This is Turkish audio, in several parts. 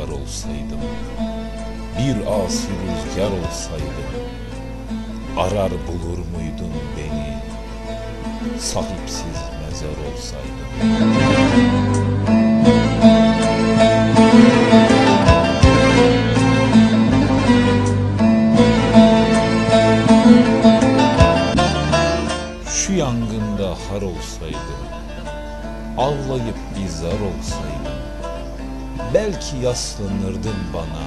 sar olsaydım, bir asi rüzgar olsaydım, arar bulur muydun beni, sahipsiz mezar olsaydım. Şu yangında har olsaydım, avlayıp bir zar olsaydım, Belki yaslanırdın bana.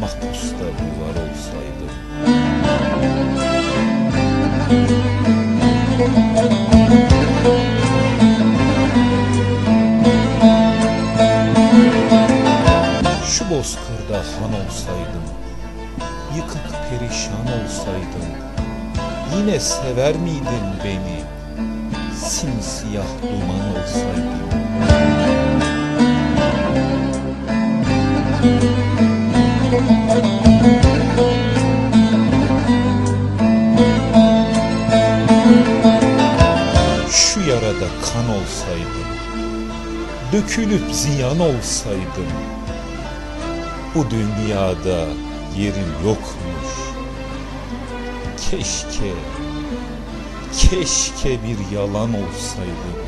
Mahpusta duvar olsaydım. Şu bozkırda han olsaydım Yıkık perişan olsaydım Yine sever miydin beni? Simsiyah duman olsaydım Şu yarada kan olsaydım Dökülüp ziyan olsaydım Bu dünyada yerim yokmuş. Keşke Keşke bir yalan olsaydım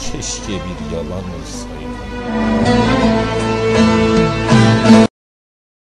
Keşke bir yalan olsaydım